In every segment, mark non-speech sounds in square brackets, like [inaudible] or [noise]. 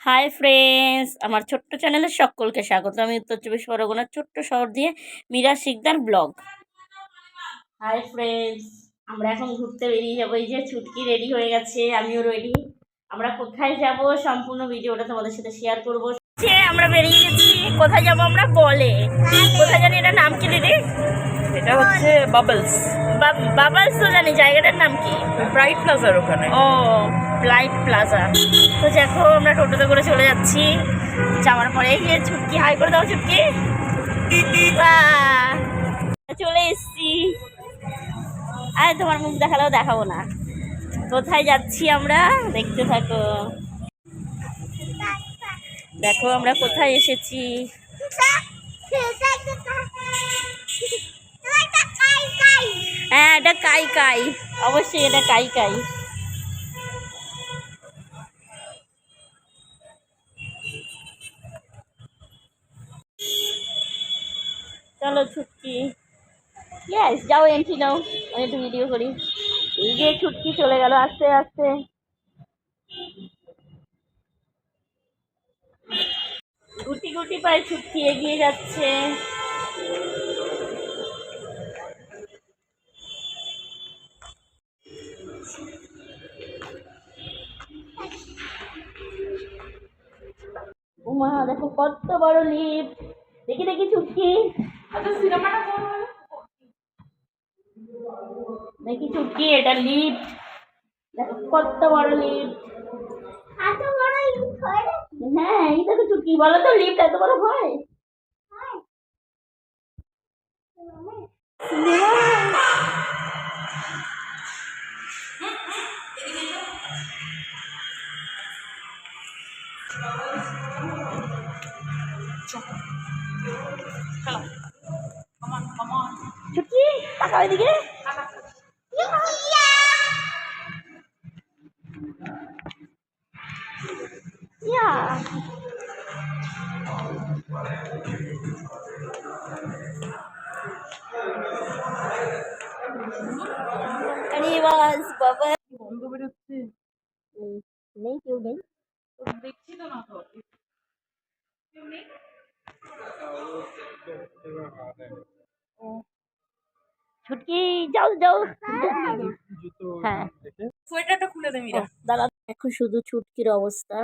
Hi friends আমার ছোট্ট চ্যানেলে সকলকে স্বাগত। আমি উত্তর চব্বিশ পরগনার ছোট্ট শহর দিয়ে Meera Sikdar blog hi friends আমরা এখন ঘুরতে বেরিয়ে যাব। এই যে ছুটকি রেডি হয়ে গেছে, আমিও রেডি আমরা কোথায় যাব? সম্পূর্ণ ভিডিওটা তোমাদের সাথে শেয়ার করব। আমরা বেরিয়ে গেছি, কোথায় যাব আমরা বলে? কোথায় জানি এটা নাম কি দিদি? এটা হচ্ছে বাবলস বাবাস তো জানি জায়গাটার নাম কি? ব্রাইট প্লাজার ওখানে। ও লাইট প্লাজা তো দেখো আমরা টোটোতে করে চলে যাচ্ছি। যাওয়ার পরে এই যে ছুটকি হাই করে দাও ছুটকি বাহ! চলে এসছি। আরে তোমার মুখ দেখালেও দেখাবো না। কোথায় যাচ্ছি আমরা? দেখতে থাকো। দেখো আমরা কোথায় এসেছি? হ্যাঁ এটা কাই কাই। অবশ্যই এটা কাই কাই। চলো ছুটকি ইয়েস যাও এন্ট্রি নাও। আমি একটু ভিডিও করি। এই যে ছুটকি চলে গেল আস্তে আস্তে। গুটি গুটি পায়ে ছুটকি এগিয়ে যাচ্ছে। উমা দেখো কত বড় লিফট দেখি দেখি ছুটকি আচ্ছা সিনেমাটা কোন দেখি ছুটকি এটা লিফট দেখো কত বড় লিফট হ্যাঁ এইটা তো ছুটকি বলো তো লিফট এত বড় হয়? তাকাও এদিকে ইয়া আরে বাস বাবা বন্ধ বেরোচ্ছে নেই নেই কেউ নেই দেখছি তো না তো কেউ নেই? ছুটকি যাও যাও। হ্যাঁ। সোয়েটারটা খুলে দে মীরা। দাদা দেখো শুধু ছুটকির অবস্থা।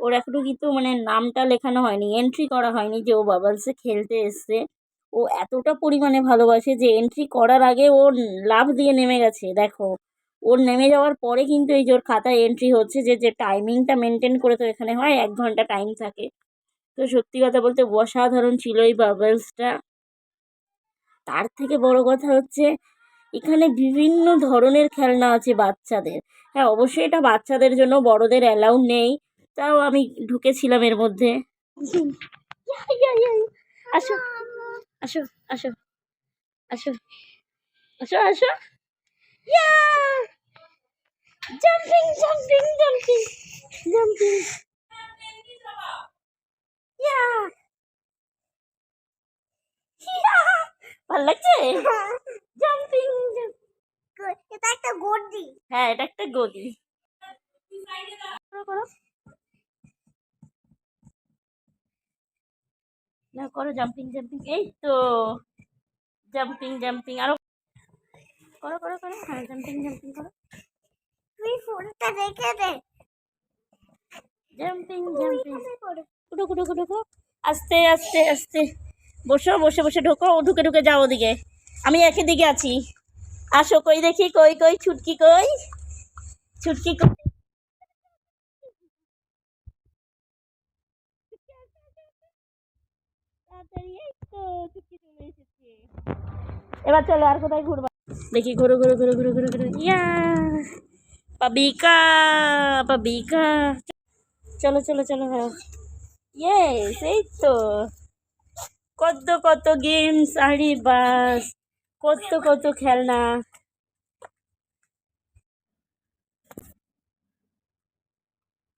ওর এখনও কিন্তু মানে নামটা লেখানো হয়নি এন্ট্রি করা হয়নি যে ও বাবলসে খেলতে এসছে। ও এতটা পরিমাণে ভালোবাসে যে এন্ট্রি করার আগে ও লাভ দিয়ে নেমে গেছে দেখো। ওর নেমে যাওয়ার পরে কিন্তু এই যে ওর খাতায় এন্ট্রি হচ্ছে যে যে টাইমিংটা মেনটেন করে তো এখানে হয় এক ঘণ্টা টাইম থাকে। তো সত্যি কথা বলতে অসাধারণ ছিল এই বাবলসটা তার থেকে বড় কথা হচ্ছে, এখানে বিভিন্ন ধরনের খেলনা আছে বাচ্চাদের। হ্যাঁ অবশ্যই এটা বাচ্চাদের জন্য, বড়দের অ্যালাউ নেই। তাও আমি ঢুকেছিলাম এর মধ্যে। আসো আসো আসো আসো আসো আসো। ভালো লাগছে? [laughs] জাম্পিং এটা একটা গর্দি হ্যাঁ এটা একটা গদি। করো, না করো জাম্পিং জাম্পিং এই তো। জাম্পিং জাম্পিং আরও করো করো করো। হ্যাঁ জাম্পিং জাম্পিং করো। তুই ফোনটা রেখে দে। জাম্পিং জাম্পিং কুটু কুটু কুটু কুটু আস্তে আস্তে আস্তে। বসো বসে বসে ঢোকো ঢুকে ঢুকে যাও ওদিকে। আমি একই দিকে আছি। আসো কই দেখি কই কই ছুটকি কই? ছুটকি কই? এবার চলো আর কোথায় ঘুরবা? দেখি ঘুরো ঘুরো ঘুরো ঘুরো ঘুরো ঘুরো। ইয়া! পাবিকা পাবিকা। চলো চলো চলো হ্যাঁ। ইয়েস এই তো। কত কত গেমস আরে বাস, কত কত খেলনা।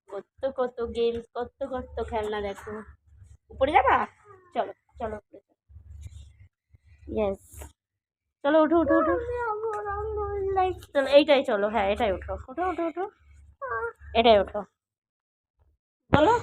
কত কত গেমস কত কত খেলনা দেখো। উপরে যাবা? চলো চলো উপরে ইয়েস চলো, উঠো উঠো উঠো। চলো, এইটাই চলো হ্যাঁ এটাই উঠো। উঠো উঠো উঠো। এটাই ওঠো বলো।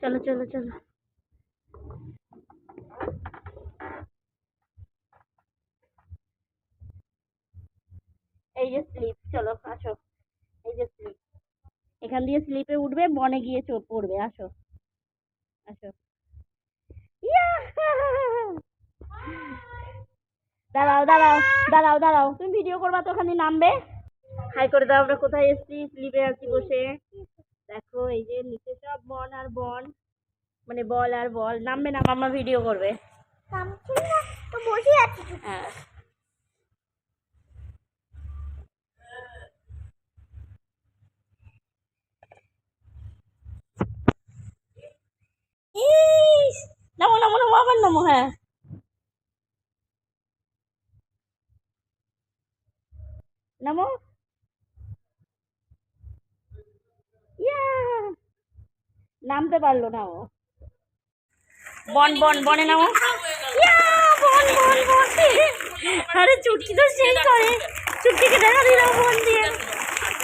চলো চলো চলো। এই যে স্লিপ, চলো, আসো। এই যে স্লিপ। এখান দিয়ে স্লিপে উঠবে, বনে গিয়ে চোখ পড়বে, আসো। আসো! দাঁড়াও দাঁড়াও দাঁড়াও দাঁড়াও। তুমি ভিডিও করবা তো ওখানে নামবে? হাই করে দাও, আমরা কোথায় এসছি? স্লিপে আছি বসে। দেখো এই যে নিচে সব বন আর বন মানে বল আর বল নামবে না মামা ভিডিও করবে। তো বসে আছি হ্যাঁ! নামো নামো নামো আবার নামো হ্যাঁ নামো ইয়া! নামতে পারল না ও। বন বন বনে নামো। বন বন বন। আরে চুটকি তো সেই করে। চুটকিকে টাকা দিয়ে দাও বন দিয়ে।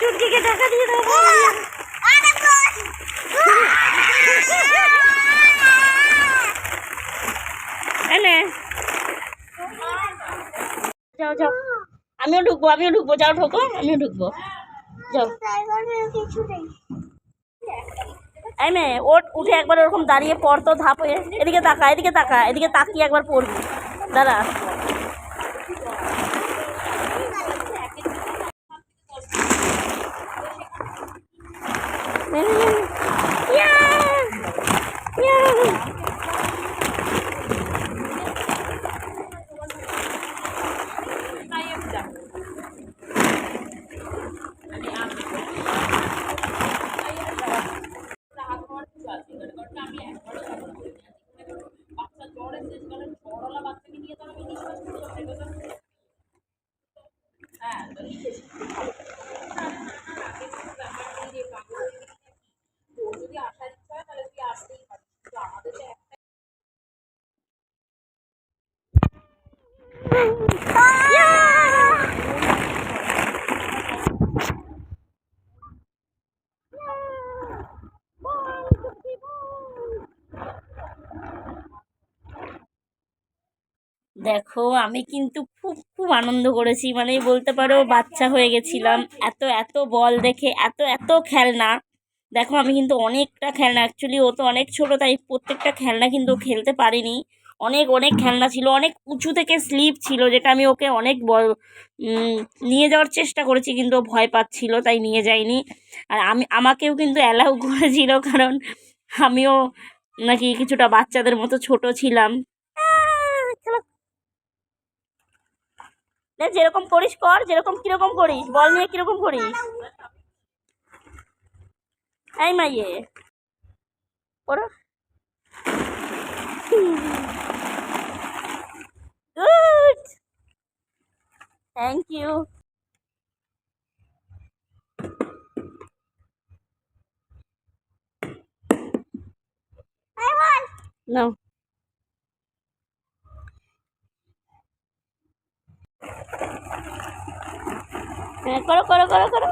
চুটকিকে টাকা দিয়ে দাও বন এনে যাও যাও। আমিও ঢুকবো আমিও ঢুকবো। যাও ঢোকো আমিও ঢুকবো। যাও। কিছু নেই। এই মেয়ে ওট উঠে একবার ওরকম দাঁড়িয়ে পড়তো ধাপে এদিকে তাকা এদিকে তাকা, এদিকে তাকিয়ে একবার পড়বি। দাঁড়া ইয়া! ইয়া! দেখো, আমি কিন্তু খুব খুব আনন্দ করেছি। মানে বলতে পারো, বাচ্চা হয়ে গেছিলাম। এত এত বল দেখে, এত এত খেলনা। দেখো, আমি কিন্তু অনেকটা খেলনা। অ্যাকচুয়ালি ও তো অনেক ছোটো, তাই প্রত্যেকটা খেলনা কিন্তু খেলতে পারিনি। অনেক অনেক খেলনা ছিল। অনেক উঁচু থেকে স্লিপ ছিল, যেটা আমি ওকে অনেক নিয়ে যাওয়ার চেষ্টা করেছি, কিন্তু ভয় পাচ্ছিল, তাই নিয়ে যাইনি আর আমি, আমাকেও কিন্তু অ্যালাউ করেছিল, কারণ আমিও নাকি কিছুটা বাচ্চাদের মতো ছোট ছিলাম আহ, চলো নে, যেরকম করিস কর যেরকম কীরকম করিস বল নিয়ে কীরকম করিস। এই মাইয়ে। পড়ো। গুড। Thank you now. হ্যাঁ করো করো করো করো।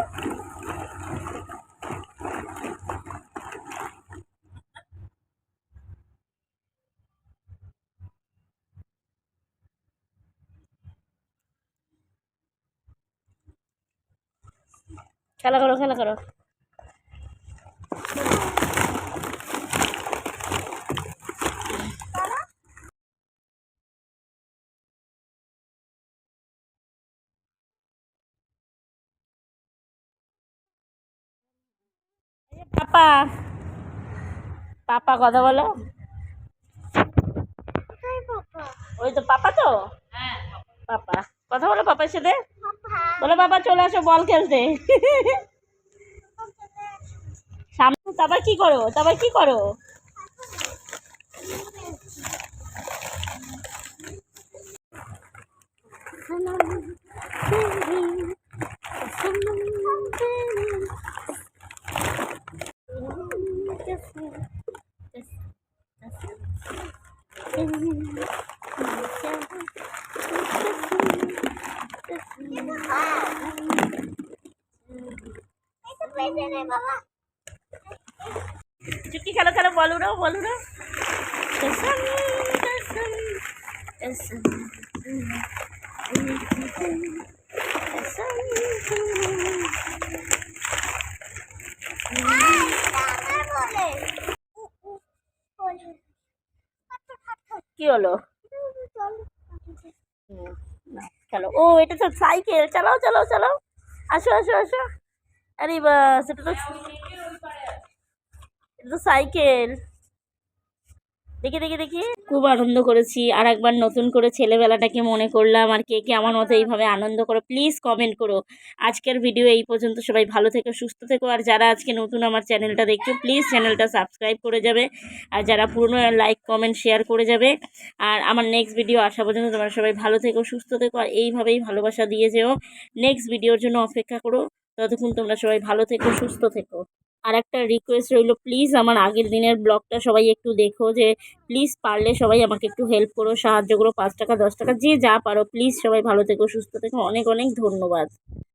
খেলা করো খেলা করো। পাপা। পাপা কথা বলো। ওই তো পাপা তো? পাপা। কথা বলো পাপার সাথে। পাপা। বলো বাবা চলে আসো বল খেলতে। সামনে তারপর কি করো? তারপর কি করো? চুটকি খেলো খেলো বলো না বলো না। কসম কসম কসম আমার বলে বলে কি হলো? চল। ও, এটা তো সাইকেল। চালাও চালাও চালাও। আসো আসো আসো। আরে বাস, এটা তো এটা তো সাইকেল। দেখি দেখি দেখি। খুব আনন্দ করেছি। আর একবার নতুন করে ছেলেবেলাটাকে মনে করলাম আর কে কে আমার মতো এইভাবে আনন্দ করো প্লিজ কমেন্ট করো। আজকের ভিডিও এই পর্যন্ত। সবাই ভালো থেকো সুস্থ থেকো। আর যারা আজকে নতুন আমার চ্যানেলটা দেখছ প্লিজ চ্যানেলটা সাবস্ক্রাইব করে যাবে। আর যারা পুরনো লাইক কমেন্ট শেয়ার করে যাবে। আর আমার নেক্সট ভিডিও আসা পর্যন্ত তোমরা সবাই ভালো থেকো সুস্থ থেকো। আর এইভাবেই ভালোবাসা দিয়ে যেও। নেক্সট ভিডিওর জন্য অপেক্ষা করো। ততক্ষণ তোমরা সবাই ভালো থেকো সুস্থ থেকো। আর একটা রিকোয়েস্ট রইল প্লিজ আমার আগের দিনের ব্লগটা সবাই একটু দেখো যে প্লিজ পারলে সবাই আমাকে একটু হেল্প করো, সাহায্য করো, পাঁচ টাকা, দশ টাকা, যে যা পারো প্লিজ সবাই ভালো থেকো, সুস্থ থেকো, অনেক অনেক ধন্যবাদ।